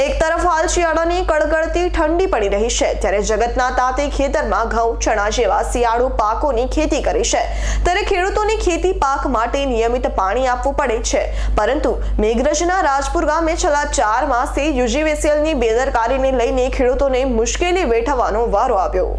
એક તરફ હાલ શિયાળાની કડકડતી ઠંડી પડી રહી છે, ત્યારે જગતના તાતે ખેતરમાં ઘઉં, ચણા જેવા શિયાળુ પાકોની ખેતી કરી છે. ત્યારે ખેડૂતોની ખેતી પાક માટે નિયમિત પાણી આપવું પડે છે. પરંતુ મેઘરજના રાજપુર ગામે છેલ્લા ચાર માસથી યુજીવીસીએલની બેદરકારીને લઈને ખેડૂતોને મુશ્કેલી વેઠવાનો વારો આવ્યો.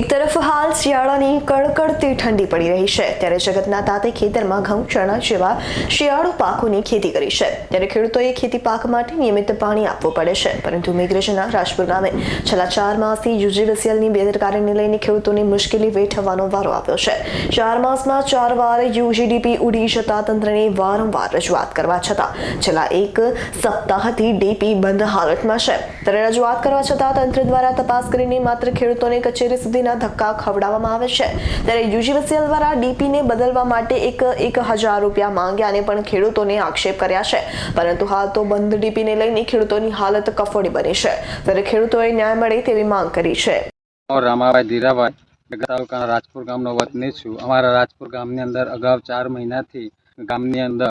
એક તરફ હાલ શિયાળાની કડકડતી ઠંડી પડી રહી છે, ત્યારે જગતના તાતે ખેતરમાં ઘઉં, ચણા જેવા શિયાળુ પાકોની ખેતી કરી છે. ત્યારે ખેડૂતોએ ખેતી પાક માટે નિયમિત પાણી આપવું પડે છે. પરંતુ મેઘરજના રાજપુર ગામે છેલ્લા ચાર માસથી યુજીવીસીએલની બેદરકારીને લઈને ખેડૂતોની મુશ્કેલી વેઠવાનો વારો આવ્યો છે. ચાર માસમાં ચાર વાર યુજીડીપી ઉડી જતા તંત્રને વારંવાર રજૂઆત કરવા છતાં છેલ્લા એક સપ્તાહથી ડીપી બંધ હાલતમાં છે. ત્યારે રજૂઆત કરવા છતાં તંત્ર દ્વારા તપાસ કરીને માત્ર ખેડૂતોને કચેરી સુધીના ધક્કા ખવડાવવામાં આવે છે. ત્યારે યુજીવીસીએલ દ્વારા ડીપીને બદલવા માટે એક એક હજાર રૂપિયા માંગ્યાને પણ ખેડૂતોને આક્ષેપ કર્યા છે. પરંતુ હાલ તો બંધ ડીપીને લઈને ખેડૂતોની હાલત કફોડી બની છે ત્યારે ખેડૂતોએ ન્યાય મળે તેવી માંગ કરી છે રામાભાઈ ધીરાભાઈ તાલુકાના રાજપુર ગામનો વતની છું અમારા રાજપુર ગામની અંદર અગાઉ ચાર મહિનાથી ગામની અંદર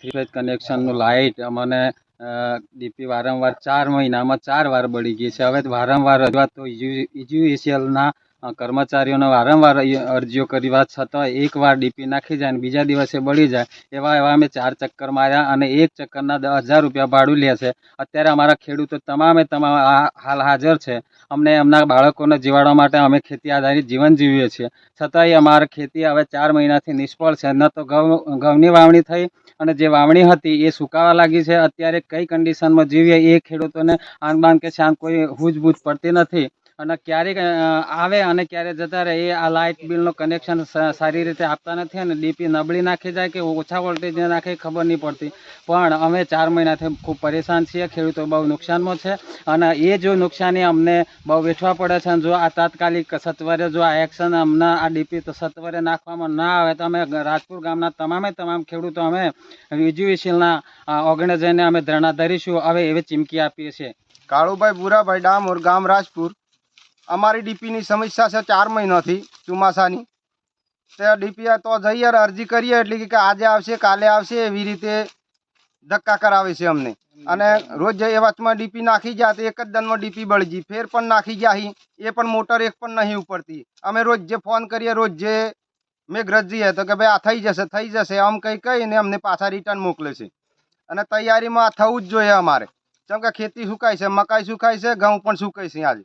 થ્રી કનેક્શનનું લાઇટ અમને ડીપી વારંવાર ચાર મહિનામાં ચાર વાર બળી ગઈ છે હવે વારંવાર રજૂઆત તો ઇજ્યુએશિયલના કર્મચારીઓને વારંવાર અરજીઓ કરવા છતાં એકવાર ડીપી નાખી જાય અને બીજા દિવસે બળી જાય, એવા એવા અમે ચાર ચક્કર માર્યા અને એક ચક્કરના દસ હજાર રૂપિયા ભાડું લે છે. અત્યારે અમારા ખેડૂતો તમામે તમામ હાલ હાજર છે. અમને એમના બાળકોને જીવાડવા માટે અમે ખેતી આધારિત જીવન જીવીએ છીએ. છતાંય અમારી ખેતી હવે ચાર મહિનાથી નિષ્ફળ છે. ન તો ઘઉં, ઘઉંની વાવણી થઈ અને જે વાવણી હતી એ સુકાવા લાગી છે. અત્યારે કઈ કન્ડિશનમાં જીવીએ એ ખેડૂતોને આનબાન કે શાન કોઈ હૂજબૂજ પડતી નથી. અને ક્યારેક આવે અને ક્યારે જતા રહે એ આ લાઇટ બિલનું કનેક્શન સારી રીતે આપતા નથી અને ડીપી નબળી નાખી જાય કે ઓછા વોલ્ટેજ નાખે ખબર નહીં પડતી. પણ અમે ચાર મહિનાથી ખૂબ પરેશાન છીએ, ખેડૂતો બહુ નુકસાનમાં છે અને એ જો નુકસાની અમને બહુ વેઠવા પડે છે અને જો આ તાત્કાલિક સત્વરે જો આ એક્શન અમને આ ડીપી તો સત્વરે નાખવામાં ના આવે તો અમે રાજપુર ગામના તમામે તમામ ખેડૂતો અમે વિજ્યુએશિયલના ઓગણે અમે ધરણા ધરીશું. હવે એવી ચીમકી આપીએ છીએ. કાળુભાઈ ભૂરાભાઈ ડામોર ગામ રાજપુર. અમારી ડીપીની સમસ્યા છે ચાર મહિનાથી ચોમાસાની. તે ડીપી તો જઈએ, અરજી કરીએ, એટલે કે આજે આવશે, કાલે આવશે, એવી રીતે ધક્કા કરાવે છે અમને. અને રોજ એ વચમાં ડીપી નાખી ગયા તો એક જ દનમાં ડીપી બળી ગઈ ફેર પણ નાખી ગયા એ પણ મોટર એક પણ નહીં ઉપડતી. અમે રોજ જે ફોન કરીએ, રોજ જે મેઘરજ જઈએ તો કે ભાઈ આ થઈ જશે થઈ જશે, આમ કંઈ કહીને અમને પાછા રિટર્ન મોકલે છે. અને તૈયારીમાં આ થવું જ જોઈએ અમારે. કેમ કે ખેતી સુકાય છે, મકાઈ સુકાય છે, ઘઉં પણ સુકાય છે આજે.